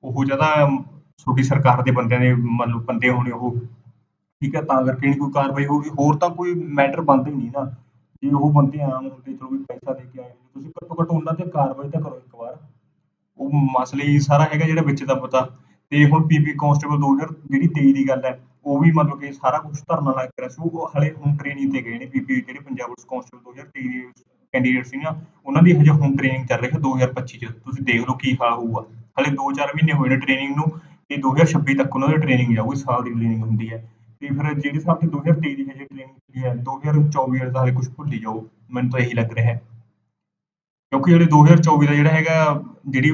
ਉਹ ਜ਼ਿਆਦਾ ਛੋਟੀ ਸਰਕਾਰ ਦੇ ਬੰਦਿਆਂ ਦੇ ਮਤਲਬ ਬੰਦੇ ਹੋਣੇ ਉਹ, ਠੀਕ ਹੈ, ਤਾਂ ਕਰਕੇ ਨਹੀਂ ਕੋਈ ਕਾਰਵਾਈ ਹੋਊਗੀ। ਹੋਰ ਤਾਂ ਕੋਈ ਮੈਟਰ ਬਣਦਾ ਹੀ ਨਹੀਂ ਨਾ। ਜੇ ਉਹ ਬੰਦੇ ਆਮ ਹੁੰਦੇ, ਚਲੋ ਵੀ ਪੈਸਾ ਦੇ ਕੇ ਆਏ ਹੁੰਦੇ ਤੁਸੀਂ ਘੱਟੋ ਘੱਟ ਉਹਨਾਂ ਤੇ ਕਾਰਵਾਈ ਤਾਂ ਕਰੋ ਇੱਕ ਵਾਰ। ਉਹ ਮਸਲੇ ਹੀ ਸਾਰਾ ਹੈਗਾ ਜਿਹੜਾ ਵਿੱਚ ਦਾ ਪਤਾ ਤੇ ਹੁਣ ਪੀਪੀ ਕਾਂਸਟੇਬਲ 2000 ਜਿਹੜੀ 23 ਦੀ ਗੱਲ ਹੈ, ਉਹ ਵੀ ਮਤਲਬ ਕਿ ਸਾਰਾ ਕੁਝ ਧਰਨਾ ਲੱਗ ਰਿਹਾ ਸੀ। ਉਹ ਹਲੇ ਹੁਣ ਟ੍ਰੇਨਿੰਗ ਤੇ ਗਏ ਨੇ ਪੀਪੀ ਜਿਹੜੇ ਪੰਜਾਬ ਪੁਲਿਸ ਕਾਂਸਟੇਬਲ 2023 ਦੇ ਕੈਂਡੀਡੇਟ ਸੀ ਨਾ ਉਹਨਾਂ ਦੀ ਹਜੇ ਹੁਣ ਟ੍ਰੇਨਿੰਗ ਚੱਲ ਰਹੀ ਹੈ 2025 ਚ। ਤੁਸੀਂ ਦੇਖ ਲਓ ਕੀ ਹਾਲ ਹੋਊਗਾ। ਹਲੇ 2-4 ਮਹੀਨੇ ਹੋਏ ਨੇ ਟ੍ਰੇਨਿੰਗ ਨੂੰ, ਤੇ 2026 ਤੱਕ ਉਹਨਾਂ ਦੀ ਟ੍ਰੇਨਿੰਗ ਜਾਊਗੀ, ਸਾਲ ਦੀ ਟ੍ਰੇਨਿੰਗ ਹੁੰਦੀ ਹੈ। ਤੇ ਫਿਰ ਜਿਹੜੇ ਹਿਸਾਬ ਤੇ 2023 ਦੀ ਹਜੇ ਟ੍ਰੇਨਿੰਗ ਹੈ 2024 ਵਾਲੇ ਤਾਂ ਕੁਝ ਭੁੱਲ ਹੀ ਮੈਨੂੰ ਤਾਂ ਇਹੀ ਲੱਗ ਰਿਹਾ ਹੈ। ਕਿਉਂਕਿ ਜਿਹੜੇ 2024 ਦਾ ਜਿਹੜਾ ਹੈਗਾ, ਜਿਹੜੀ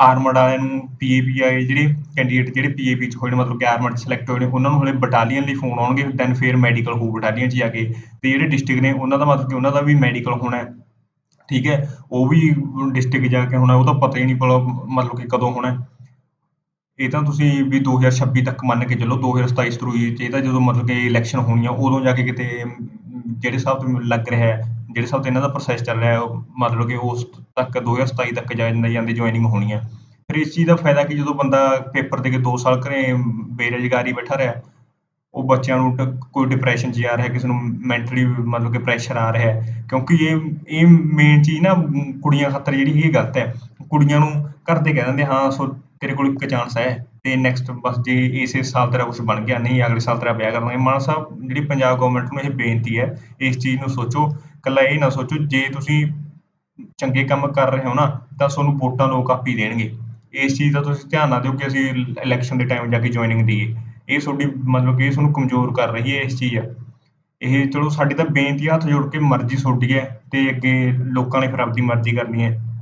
ਆਰਮਡ ਵਾਲਿਆਂ ਨੂੰ ਪੀਏਪੀ ਜਿਹੜੇ ਕੈਂਡੀਡੇਟ ਜਿਹੜੇ ਪੀਏਪੀ ਚ ਹੋਏ ਨੇ, ਮਤਲਬ ਕਿ ਆਰਮਡ ਸਿਲੈਕਟ ਹੋਏ ਨੇ, ਉਹਨਾਂ ਨੂੰ ਹਲੇ ਬਟਾਲੀਅਨ ਲਈ ਫੋਨ ਆਉਣਗੇ ਦੈਨ ਫਿਰ ਮੈਡੀਕਲ ਹੋਊ ਬਟਾਲੀਅਨ ਚ ਜਾ ਕੇ। ਤੇ ਜਿਹੜੇ ਡਿਸਟ੍ਰਿਕਟ ਨੇ, ਉਹਨਾਂ ਦਾ ਮਤਲਬ ਕਿ ਉਹਨਾਂ ਦਾ ਵੀ ਮੈਡੀਕਲ ਹੋਣਾ ਹੈ। ਠੀਕ ਹੈ, ਉਹ ਵੀ ਡਿਸਟ੍ਰਿਕਟ ਜਾ ਕੇ ਹੋਣਾ ਉਹਦਾ ਪਤਾ ਹੀ ਨਹੀਂ ਭਲਾ ਮਤਲਬ ਕਿ ਕਦੋਂ ਹੋਣਾ। ਇਹ ਤਾਂ ਤੁਸੀਂ ਵੀ 2026 ਤੱਕ ਮੰਨ ਕੇ ਚੱਲੋ 2027 27 ਚ ਇਹ ਤਾਂ ਜਦੋਂ ਮਤਲਬ ਕਿ ਇਲੈਕਸ਼ਨ ਹੋਣੀ ਆ, ਉਦੋਂ ਜਾ ਕੇ ਕਿਤੇ ਜਿਹੜੇ ਹਿਸਾਬ ਤੋਂ ਲੱਗ ਰਿਹਾ ਹੈ, ਜਿਹੜੇ ਹਿਸਾਬ ਤੋਂ ਇਹਨਾਂ ਦਾ ਪ੍ਰੋਸੈਸ ਚੱਲ ਰਿਹਾ ਮਤਲਬ ਕਿ ਉਸ ਤੱਕ 2027 ਤੱਕ ਜਾਂਦੇ ਜਾਂਦੇ ਜੁਆਇਨਿੰਗ ਹੋਣੀ ਹੈ ਫਿਰ ਇਸ ਚੀਜ਼ ਦਾ ਫਾਇਦਾ ਕਿ ਜਦੋਂ ਬੰਦਾ ਪੇਪਰ ਦੇ ਕੇ 2 ਸਾਲ ਘਰੇ ਬੇਰੁਜ਼ਗਾਰੀ ਬੈਠਾ ਰਿਹਾ? ਉਹ ਬੱਚਿਆਂ ਨੂੰ ਟ- ਕੋਈ ਡਿਪਰੈਸ਼ਨ 'ਚ ਜਾ ਰਿਹਾ ਕਿਸੇ ਨੂੰ ਮੈਂਟਲੀ ਮਤਲਬ ਕਿ ਪ੍ਰੈਸ਼ਰ ਆ ਰਿਹਾ ਹੈ ਕਿਉਂਕਿ ਇਹ ਇਹ ਮੇਨ ਚੀਜ਼ ਨਾ ਅਮ, ਕੁੜੀਆਂ ਖਾਤਰ ਜਿਹੜੀ ਇਹ ਗਲਤ ਹੈ ਕੁੜੀਆਂ ਨੂੰ ਘਰ ਦੇ ਕਹਿ ਦਿੰਦੇ ਹਾਂ ਸੋ ਤੇਰੇ ਕੋਲ ਇੱਕ ਚਾਂਸ ਹੈ ਤੇ ਨੈਕਸਟ ਬਸ ਜੇ ਇਸੇ ਸਾਲ ਤੇਰਾ ਕੁਝ ਬਣ ਗਿਆ ਨਹੀਂ ਅਗਲੇ ਸਾਲ ਤੇਰਾ ਵਿਆਹ ਕਰ ਲਾਂਗੇ ਮਾਨ ਸਾਹਿਬ ਜਿਹੜੀ ਪੰਜਾਬ ਗਵਰਨਮੈਂਟ ਨੂੰ ਇਹ ਬੇਨਤੀ ਹੈ ਇਸ ਚੀਜ਼ ਨੂੰ ਸੋਚੋ ਇਕੱਲਾ ਇਹ ਨਾ ਸੋਚੋ ਜੇ ਤੁਸੀਂ ਚੰਗੇ ਕੰਮ ਕਰ ਰਹੇ ਹੋ ਨਾ ਤਾਂ ਤੁਹਾਨੂੰ ਵੋਟਾਂ ਲੋਕ ਆਪ ਹੀ ਦੇਣਗੇ। ਇਸ ਚੀਜ਼ ਦਾ ਤੁਸੀਂ ਧਿਆਨ ਨਾ ਦਿਓ ਕਿ ਅਸੀਂ ਇਲੈਕਸ਼ਨ ਦੇ ਟਾਈਮ ਜਾ ਕੇ ਜੁਆਇਨਿੰਗ ਦਈਏ ਇਹ ਤੁਹਾਡੀ, ਮਤਲਬ ਕਿ ਇਹ ਤੁਹਾਨੂੰ ਕਮਜ਼ੋਰ ਕਰ ਰਹੀ ਹੈ ਇਸ ਚੀਜ਼ ਆ। ਇਹ ਚਲੋ ਸਾਡੀ ਤਾਂ ਬੇਨਤੀ ਹੱਥ ਜੋੜ ਕੇ ਮਰਜ਼ੀ ਤੁਹਾਡੀ ਹੈ ਤੇ ਅੱਗੇ ਲੋਕਾਂ ਨੇ ਫਿਰ ਆਪਦੀ ਮਰਜ਼ੀ ਕਰਨੀ ਹੈ।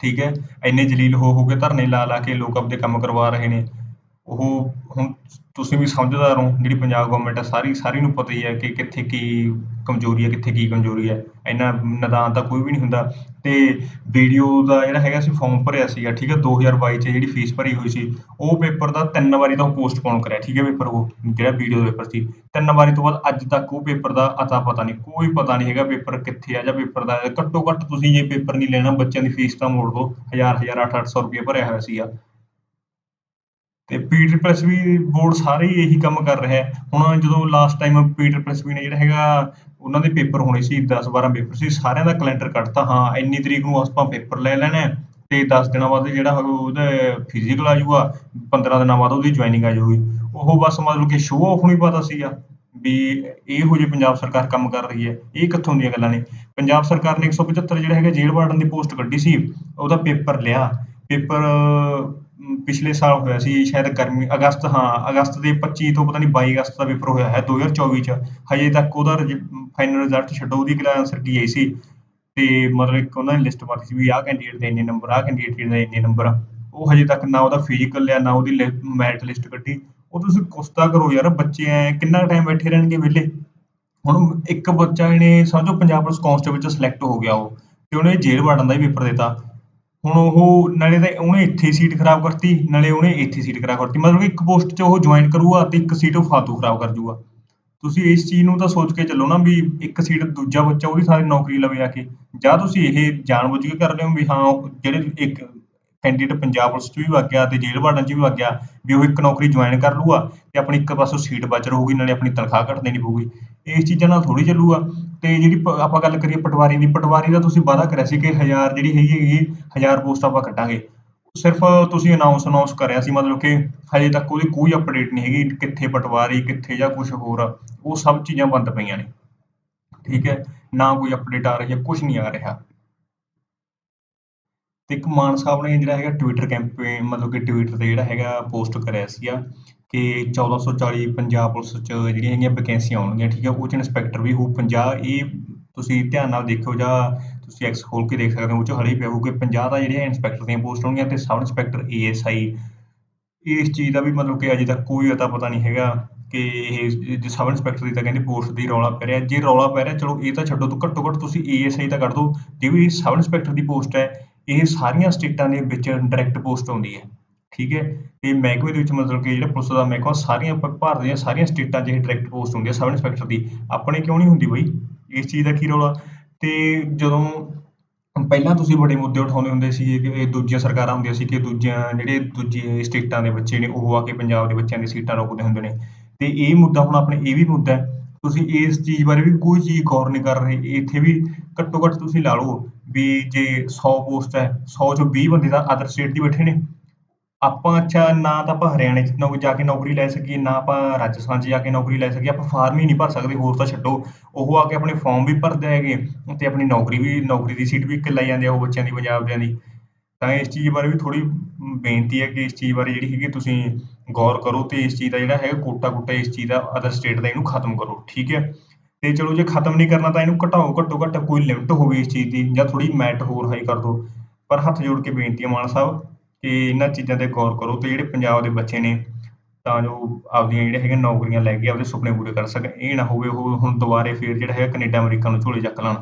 ਠੀਕ ਹੈ, ਇੰਨੇ ਜਲੀਲ ਹੋ ਹੋ ਕੇ ਧਰਨੇ ਲਾ ਲਾ ਕੇ ਲੋਕ ਆਪਦੇ ਕੰਮ ਕਰਵਾ ਰਹੇ ਨੇ। ਉਹ ਹੁਣ ਤੁਸੀਂ ਵੀ ਸਮਝਦਾਰ ਹੋ, ਜਿਹੜੀ ਪੰਜਾਬ ਗੌਰਮੈਂਟ ਹੈ ਸਾਰੀ ਸਾਰੀ ਨੂੰ ਪਤਾ ਹੀ ਹੈ ਕਿ ਕਿੱਥੇ ਕੀ ਕਮਜ਼ੋਰੀ ਹੈ, ਕਿੱਥੇ ਕੀ ਕਮਜ਼ੋਰੀ ਹੈ। ਇੰਨਾ ਨਿਦਾਨ ਤਾਂ ਕੋਈ ਵੀ ਨਹੀਂ ਹੁੰਦਾ। ਤੇ ਵੀਡੀਓ ਦਾ ਜਿਹੜਾ ਹੈਗਾ ਸੀ ਫਾਰਮ ਭਰਿਆ ਸੀਗਾ, ਠੀਕ ਹੈ 2022 ਚ ਜਿਹੜੀ ਫੀਸ ਭਰੀ ਹੋਈ ਸੀ, ਉਹ ਪੇਪਰ ਦਾ ਤਿੰਨ ਵਾਰੀ ਤਾਂ ਉਹ ਪੋਸਟਪੋਨ ਕਰਿਆ, ਠੀਕ ਹੈ ਪੇਪਰ ਉਹ, ਜਿਹੜਾ ਵੀਡੀਓ ਦਾ ਪੇਪਰ ਸੀ। ਤਿੰਨ ਵਾਰੀ ਤੋਂ ਬਾਅਦ ਅੱਜ ਤੱਕ ਉਹ ਪੇਪਰ ਦਾ ਅਤਾ ਪਤਾ ਨਹੀਂ, ਕੋਈ ਪਤਾ ਨਹੀਂ ਹੈਗਾ ਪੇਪਰ ਕਿੱਥੇ ਆ ਜਾਂ ਪੇਪਰ ਦਾ ਘੱਟੋ ਘੱਟ ਤੁਸੀਂ ਜੇ ਪੇਪਰ ਨਹੀਂ ਲੈਣਾ, ਬੱਚਿਆਂ ਦੀ ਫੀਸ ਤਾਂ ਮੋੜ ਦਿਓ, ਹਜ਼ਾਰ ਹਜ਼ਾਰ, ਅੱਠ ਅੱਠ ਸੌ ਰੁਪਏ ਭਰਿਆ ਹੋਇਆ ਸੀਗਾ। ਤੇ ਪੀਟਰ ਪ੍ਰੈਸਵੀ ਬੋਰਡ ਸਾਰੇ ਹੀ ਇਹੀ ਕੰਮ ਕਰ ਰਿਹਾ ਹੁਣ ਜਦੋਂ ਲਾਸਟ ਟਾਈਮ ਪੀਟਰ ਪ੍ਰੈਸ ਨੇ ਜਿਹੜਾ ਹੈਗਾ, ਉਹਨਾਂ ਦੇ ਪੇਪਰ ਹੋਣੇ ਸੀ 10 12 ਪੇਪਰ ਸੀ, ਸਾਰਿਆਂ ਦਾ ਕੈਲੰਡਰ ਕੱਢਤਾ, ਹਾਂ, ਇੰਨੀ ਤਰੀਕ ਨੂੰ ਆਪਾਂ ਪੇਪਰ ਲੈ ਲੈਣਾ ਤੇ 10 ਦਿਨਾਂ ਬਾਅਦ ਜਿਹੜਾ ਉਹਦਾ ਫਿਜ਼ੀਕਲ ਆ ਜਾਊਗਾ 15 ਦਿਨਾਂ ਬਾਅਦ ਉਹਦੀ ਜੁਆਇਨਿੰਗ ਆ ਜਾਊਗੀ। ਉਹ ਬਸ ਮਤਲਬ ਕਿ ਸ਼ੋਅ ਆਫ ਨਹੀਂ ਪਤਾ ਸੀਗਾ ਵੀ ਇਹੋ ਜਿਹੇ ਪੰਜਾਬ ਸਰਕਾਰ ਕੰਮ ਕਰ ਰਹੀ ਹੈ, ਇਹ ਕਿੱਥੋਂ ਦੀਆਂ ਗੱਲਾਂ ਨੇ? ਪੰਜਾਬ ਸਰਕਾਰ ਨੇ 175 ਜਿਹੜਾ ਹੈਗਾ ਜੇਲ੍ਹ ਵਾਰਡਨ ਦੀ ਪੋਸਟ ਕੱਢੀ ਸੀ, ਉਹਦਾ ਪੇਪਰ ਲਿਆ। ਪੇਪਰ ਪਿਛਲੇ ਸਾਲ ਹੋਇਆ ਸੀ, ਸ਼ਾਇਦ ਗਰਮੀ, ਅਗਸਤ, ਹਾਂ, ਅਗਸਤ ਦੇ 25 ਤੋਂ ਪਤਾ ਨਹੀਂ 22 ਅਗਸਤ ਦਾ ਪੇਪਰ ਹੋਇਆ ਹੈ 2024 ਚ। ਹਜੇ ਤੱਕ ਉਹਦਾ ਫਾਈਨਲ ਰਿਜ਼ਲਟ ਛੱਡੋ, ਉਹਦੀ ਆਨਸਰ ਕੀ ਆਈ ਸੀ? ਤੇ ਮਤਲਬ ਇੱਕ ਉਹਨਾਂ ਨੇ ਲਿਸਟ ਪਾਤੀ ਸੀ ਵੀ ਆਹ ਕੈਂਡੀਡੇਟ ਦੇ ਇੰਨੇ ਨੰਬਰ ਆਹ ਕੈਂਡੀਡੇਟ ਦੇ ਇੰਨੇ ਨੰਬਰ ਉਹ ਹਜੇ ਤੱਕ ਨਾ ਉਹਦਾ ਫਿਜ਼ੀਕਲ ਆ ਨਾ ਉਹਦੀ ਮੈਰਿਟ ਲਿਸਟ ਕੱਢੀ। ਉਹ ਤੁਸੀਂ ਕੁਛ ਕਰੋ ਯਾਰ, ਬੱਚੇ ਐ, ਕਿੰਨਾ ਟਾਈਮ ਬੈਠੇ ਰਹਿਣਗੇ ਵਿਹਲੇ? ਹੁਣ ਇੱਕ ਬੱਚਾ ਇਹਨੇ ਸਮਝੋ ਪੰਜਾਬ ਪੁਲਿਸ ਕਾਂਸਟੇਬਲ ਚ ਸਿਲੈਕਟ ਹੋ ਗਿਆ ਉਹ, ਤੇ ਉਹਨੇ ਜੇਲ੍ਹ ਵਾਰਡਨ ਦਾ ਹੀ ਪੇਪਰ ਦਿੱਤਾ ਹੁਣ ਉਹ ਨਾਲੇ ਤਾਂ ਉਹਨੇ ਇੱਥੇ ਸੀਟ ਖਰਾਬ ਕਰਤੀ, ਨਾਲੇ ਉਹਨੇ ਇੱਥੇ ਸੀਟ ਖਰਾਬ ਕਰਤੀ। ਮਤਲਬ ਕਿ ਇੱਕ ਪੋਸਟ 'ਚ ਉਹ ਜੁਆਇਨ ਕਰੂਗਾ ਤੇ ਇੱਕ ਸੀਟ ਉਹ ਫਾਲਤੂ ਖਰਾਬ ਕਰ ਜੂਗਾ। ਤੁਸੀਂ ਇਸ ਚੀਜ਼ ਨੂੰ ਤਾਂ ਸੋਚ ਕੇ ਚੱਲੋ ਨਾ ਵੀ ਇੱਕ ਸੀਟ ਦੂਜਾ ਬੱਚਾ ਉਹਦੀ ਸਾਰੀ ਨੌਕਰੀ ਲਵੇ ਆ ਕੇ। ਜਾਂ ਤੁਸੀਂ ਇਹ ਜਾਣਬੁੱਝ ਕੇ ਕਰ ਰਹੇ ਹੋ ਵੀ ਹਾਂ, ਉਹ ਜਿਹੜੇ ਇੱਕ ਕੈਂਡੀਡੇਟ ਪੰਜਾਬ ਪੁਲਿਸ 'ਚ ਵੀ ਵਗ ਗਿਆ ਤੇ ਜੇਲ੍ਹ ਵਾਰਡਨ 'ਚ ਵੀ ਵਗ ਗਿਆ ਵੀ ਉਹ ਇੱਕ ਨੌਕਰੀ ਜੁਆਇਨ ਕਰ ਲੂਗਾ ਤੇ ਆਪਣੀ ਇੱਕ ਪਾਸੋਂ ਸੀਟ ਬਚ ਰਹੂਗੀ, ਨਾਲੇ ਆਪਣੀ ਤਨਖਾਹ ਘੱਟ ਦੇਣੀ ਪਊਗੀ। ਇਸ ਚੀਜ਼ਾਂ ਨਾਲ ਥੋੜੀ ਚੱਲੂਗਾ। ਤੇ ਜਿਹੜੀ ਆਪਾਂ ਗੱਲ ਕਰੀਏ ਪਟਵਾਰੀ ਦੀ, ਪਟਵਾਰੀ ਦਾ ਤੁਸੀਂ ਵਾਅਦਾ ਕਰਿਆ ਸੀ ਕਿ ਹਜ਼ਾਰ ਜਿਹੜੀ ਹੈਗੀ ਹੈਗੀ ਹਜ਼ਾਰ ਪੋਸਟ ਆਪਾਂ ਕੱਢਾਂਗੇ। ਸਿਰਫ ਤੁਸੀਂ ਅਨਾਉਂਸ ਅਨਾਉਂਸ ਕਰਿਆ ਸੀ, ਮਤਲਬ ਕਿ ਹਜੇ ਤੱਕ ਉਹਦੀ ਕੋਈ ਅਪਡੇਟ ਨਹੀਂ ਹੈਗੀ, ਕਿੱਥੇ ਪਟਵਾਰੀ, ਕਿੱਥੇ ਜਾਂ ਕੁਝ ਹੋਰ, ਉਹ ਸਭ ਚੀਜ਼ਾਂ ਬੰਦ ਪਈਆਂ ਨੇ। ਠੀਕ ਹੈ, ਨਾ ਕੋਈ ਅਪਡੇਟ ਆ ਰਹੀ ਹੈ ਕੁਝ ਨਹੀਂ ਆ ਰਿਹਾ। ਤੇ ਇੱਕ ਮਾਨ ਸਾਹਿਬ ਨੇ ਜਿਹੜਾ ਹੈਗਾ ਟਵਿੱਟਰ ਕੈਂਪੇਨ ਮਤਲਬ ਕਿ ਟਵਿੱਟਰ ਤੇ ਜਿਹੜਾ ਹੈਗਾ ਪੋਸਟ ਕਰਿਆ ਸੀਗਾ ਕਿ 1440 ਪੰਜਾਬ ਪੁਲਿਸ ਚ ਜਿਹੜੀਆਂ ਹੈਗੀਆਂ ਵੈਕੈਂਸੀਆਂ ਆਉਣਗੀਆਂ, ਠੀਕ ਹੈ ਉਹ ਚ ਇੰਸਪੈਕਟਰ ਵੀ ਹੋਊ 50 ਇਹ ਤੁਸੀਂ ਧਿਆਨ ਨਾਲ ਦੇਖਿਓ ਜਾਂ ਤੁਸੀਂ ਐਕਸ ਖੋਲ ਕੇ ਦੇਖ ਸਕਦੇ ਹੋ, ਉਹ ਚ ਹਲੇ ਹੀ ਪਿਆ ਹੋਊ ਕਿ 50 ਦਾ ਜਿਹੜੀਆਂ ਇੰਸਪੈਕਟਰ ਦੀਆਂ ਪੋਸਟ ਹੋਣਗੀਆਂ ਤੇ ਸਬ ਇੰਸਪੈਕਟਰ ਏਐਸਆਈ ਇਸ ਚੀਜ਼ ਦਾ ਵੀ ਮਤਲਬ ਕਿ ਅਜੇ ਤੱਕ ਕੋਈ ਅਤਾ ਪਤਾ ਨਹੀਂ ਹੈਗਾ ਕਿ ਇਹ ਸਬ ਇੰਸਪੈਕਟਰ ਦੀ ਤਾਂ ਕਹਿੰਦੇ ਪੋਸਟ ਦੀ ਰੌਲਾ ਪੈ ਰਿਹਾ, ਜੇ ਰੌਲਾ ਪੈ ਰਿਹਾ, ਚਲੋ ਇਹ ਤਾਂ ਛੱਡੋ, ਤੋਂ ਘੱਟੋ ਘੱਟ ਤੁਸੀਂ ਏਐਸਆਈ ਤਾਂ ਕੱਢ ਦਿਓ ਵੀ ਸਬ ਇੰਸਪੈਕਟਰ ਦੀ ਪੋਸਟ ਹੈ ਇਹ ਸਾਰੀਆਂ ਸਟੇਟਾਂ ਦੇ ਵਿੱਚ ਡਾਇਰੈਕਟ ਪੋਸਟ ਆਉਂਦੀ ਹੈ, ਠੀਕ ਹੈ? ਤੇ ਮਹਿਕਮੇ ਦੇ ਵਿੱਚ ਮਤਲਬ ਕਿ ਜਿਹੜਾ ਪੁਲਿਸ ਦਾ ਮਹਿਕਮਾ ਸਾਰੀਆਂ ਭਾਰਤ ਦੀਆਂ ਸਾਰੀਆਂ ਸਟੇਟਾਂ 'ਚ ਇਹ ਡਾਇਰੈਕਟ ਪੋਸਟ ਹੁੰਦੀ ਹੈ ਸਬ ਇੰਸਪੈਕਟਰ ਦੀ। ਆਪਣੇ ਕਿਉਂ ਨਹੀਂ ਹੁੰਦੀ ਬਈ? ਇਸ ਚੀਜ਼ ਦਾ ਕੀ ਰੌਲਾ? ਤੇ ਜਦੋਂ ਪਹਿਲਾਂ ਤੁਸੀਂ ਬੜੇ ਮੁੱਦੇ ਉਠਾਉਂਦੇ ਹੁੰਦੇ ਸੀ ਕਿ ਇਹ ਦੂਜੀਆਂ ਸਰਕਾਰਾਂ ਹੁੰਦੀਆਂ ਸੀ ਕਿ ਦੂਜੀਆਂ, ਜਿਹੜੇ ਦੂਜੀ ਸਟੇਟਾਂ ਦੇ ਬੱਚੇ ਨੇ, ਉਹ ਆ ਕੇ ਪੰਜਾਬ ਦੇ ਬੱਚਿਆਂ ਦੀ ਸੀਟਾਂ ਰੋਕਦੇ ਹੁੰਦੇ ਨੇ। ਤੇ ਇਹ ਮੁੱਦਾ ਹੁਣ ਆਪਣੇ, ਇਹ ਵੀ ਮੁੱਦਾ ਤੁਸੀਂ ਇਸ ਚੀਜ਼ ਬਾਰੇ ਵੀ ਕੋਈ ਚੀਜ਼ ਗੌਰ ਨਹੀਂ ਕਰ ਰਹੇ। ਇੱਥੇ ਵੀ ਘੱਟੋ ਘੱਟ ਤੁਸੀਂ ਲਾ ਲਓ ਵੀ ਜੇ 100 ਪੋਸਟ ਹੈ 100 ਚੋਂ 20 ਬੰਦੇ ਤਾਂ ਅਦਰ ਸਟੇਟ ਦੀ ਬੈਠੇ ਨੇ। ਆਪਾਂ ਅੱਛਾ ਨਾ ਤਾਂ ਆਪਾਂ ਹਰਿਆਣੇ 'ਚ ਨੌ, ਜਾ ਕੇ ਨੌਕਰੀ ਲੈ ਸਕੀਏ, ਨਾ ਆਪਾਂ ਰਾਜਸਥਾਨ 'ਚ ਜਾ ਕੇ ਨੌਕਰੀ ਲੈ ਸਕੀਏ। ਆਪਾਂ ਫਾਰਮ ਹੀ ਨਹੀਂ ਭਰ ਸਕਦੇ, ਹੋਰ ਤਾਂ ਛੱਡੋ। ਉਹ ਆ ਕੇ ਆਪਣੇ ਫਾਰਮ ਵੀ ਭਰਦੇ ਹੈਗੇ, ਤੇ ਆਪਣੀ ਨੌਕਰੀ ਵੀ, ਨੌਕਰੀ ਦੀ ਸੀਟ ਵੀ ਇੱਕ ਲੈ ਜਾਂਦੇ ਆ ਉਹ ਬੱਚਿਆਂ ਦੀ, ਪੰਜਾਬ ਦਿਆਂ ਦੀ। ਤਾਂ ਇਸ ਚੀਜ਼ ਬਾਰੇ ਵੀ ਥੋੜ੍ਹੀ ਬੇਨਤੀ ਹੈ ਕਿ ਇਸ ਚੀਜ਼ ਬਾਰੇ ਜਿਹੜੀ ਹੈਗੀ ਤੁਸੀਂ ਗੌਰ ਕਰੋ ਅਤੇ ਇਸ ਚੀਜ਼ ਦਾ ਜਿਹੜਾ ਹੈਗਾ ਕੋਟਾ ਕੋਟਾ ਇਸ ਚੀਜ਼ ਦਾ ਅਦਰ ਸਟੇਟ ਦਾ ਇਹਨੂੰ ਖਤਮ ਕਰੋ, ਠੀਕ ਹੈ? ਅਤੇ ਚਲੋ ਜੇ ਖਤਮ ਨਹੀਂ ਕਰਨਾ ਤਾਂ ਇਹਨੂੰ ਘਟਾਓ, ਘੱਟੋ ਘੱਟ ਕੋਈ ਲਿਮਟ ਹੋਵੇ ਇਸ ਚੀਜ਼ ਦੀ ਜਾਂ ਥੋੜ੍ਹੀ ਮੈਟ ਹੋਰ ਹਾਈ ਕਰ ਦਿਓ। ਪਰ ਹੱਥ ਜੋੜ ਕੇ ਬੇਨਤੀ ਹੈ ਮਾਨ ਸਾਹਿਬ ਕਿ ਇਹਨਾਂ ਚੀਜ਼ਾਂ ਤੇ ਗੌਰ ਕਰੋ ਤੇ ਜਿਹੜੇ ਪੰਜਾਬ ਦੇ ਬੱਚੇ ਨੇ ਤਾਂ ਜੋ ਆਪਦੀਆਂ ਜਿਹੜੇ ਹੈਗੇ ਨੌਕਰੀਆਂ ਲੈ ਕੇ ਆਪਦੇ ਸੁਪਨੇ ਪੂਰੇ ਕਰ ਸਕਣ, ਇਹ ਨਾ ਹੋਵੇ ਉਹ ਹੁਣ ਦੁਬਾਰੇ ਫੇਰ ਜਿਹੜਾ ਹੈਗਾ ਕੈਨੇਡਾ, ਅਮਰੀਕਾ ਨੂੰ ਝੋਲੇ ਚੱਕ ਲੈਣ।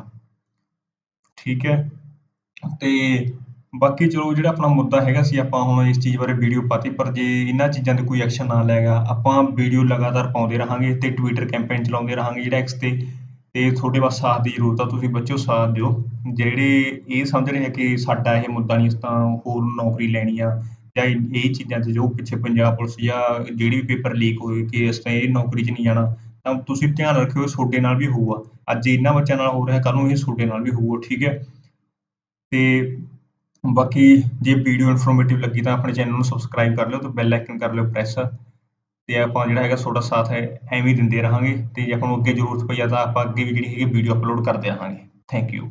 ਠੀਕ ਹੈ? ਤੇ ਬਾਕੀ ਚਲੋ ਜਿਹੜਾ ਆਪਣਾ ਮੁੱਦਾ ਹੈਗਾ ਸੀ, ਆਪਾਂ ਹੁਣ ਇਸ ਚੀਜ਼ ਬਾਰੇ ਵੀਡੀਓ ਪਾਤੀ, ਪਰ ਜੇ ਇਹਨਾਂ ਚੀਜ਼ਾਂ ਤੇ ਕੋਈ ਐਕਸ਼ਨ ਨਾ ਲਿਆ ਗਿਆ, ਆਪਾਂ ਵੀਡੀਓ ਲਗਾਤਾਰ ਪਾਉਂਦੇ ਰਹਾਂਗੇ ਤੇ ਟਵਿੱਟਰ ਕੈਂਪੇਨ ਚਲਾਉਂਦੇ ਰਹਾਂਗੇ ਜਿਹੜਾ ਐਕਸ ਤੇ ਤੇ ਤੁਹਾਡੇ ਬਸ ਸਾਥ ਦੀ ਜ਼ਰੂਰਤ ਆ, ਤੁਸੀਂ ਬੱਚਿਓ ਸਾਥ ਦਿਓ। ਜਿਹੜੇ ਇਹ ਸਮਝ ਰਹੇ ਆ ਕਿ ਸਾਡਾ ਇਹ ਮੁੱਦਾ ਨਹੀਂ ਇਸ ਤਾਂ ਹੋਰ ਨੌਕਰੀ ਲੈਣੀ ਆ, ਜਾਂ ਇਹ ਚੀਜ਼ਾਂ 'ਚ ਜੋ ਪਿੱਛੇ ਪੰਜਾਬ ਪੁਲਿਸ ਜਾਂ ਜਿਹੜੀ ਵੀ ਪੇਪਰ ਲੀਕ ਹੋਏ ਕਿ ਇਸ ਤਾਂ ਇਹ ਨੌਕਰੀ 'ਚ ਨਹੀਂ ਜਾਣਾ ਤਾਂ ਤੁਸੀਂ ਧਿਆਨ ਰੱਖਿਓ ਤੁਹਾਡੇ ਨਾਲ ਵੀ ਹੋਊਗਾ। ਅੱਜ ਇਹਨਾਂ ਬੱਚਿਆਂ ਨਾਲ ਹੋ ਰਿਹਾ, ਕੱਲ੍ਹ ਨੂੰ ਇਹ ਤੁਹਾਡੇ ਨਾਲ ਵੀ ਹੋਊਗਾ, ਠੀਕ ਹੈ? ਤੇ ਬਾਕੀ ਜੇ ਵੀਡੀਓ ਇਨਫੋਰਮੇਟਿਵ ਲੱਗੀ ਤਾਂ ਆਪਣੇ ਚੈਨਲ ਨੂੰ ਸਬਸਕ੍ਰਾਈਬ ਕਰ ਲਿਓ ਤੇ ਬੈਲ ਆਈਕਨ ਕਰ ਲਿਓ ਪ੍ਰੈਸ ਤੇ ਆਪਾਂ ਜਿਹੜਾ ਹੈਗਾ ਤੁਹਾਡਾ ਸਾਥ ਹੈ, ਐਵੇਂ ਹੀ ਦਿੰਦੇ ਰਹਾਂਗੇ। ਤੇ ਜੇ ਆਪਾਂ ਨੂੰ ਅੱਗੇ ਜ਼ਰੂਰਤ ਪਈ ਆ ਤਾਂ ਆਪਾਂ ਅੱਗੇ ਵੀ ਜਿਹੜੀ ਹੈਗੀ ਵੀਡੀਓ ਅਪਲੋਡ ਕਰਦੇ ਰਹਾਂਗੇ। Thank you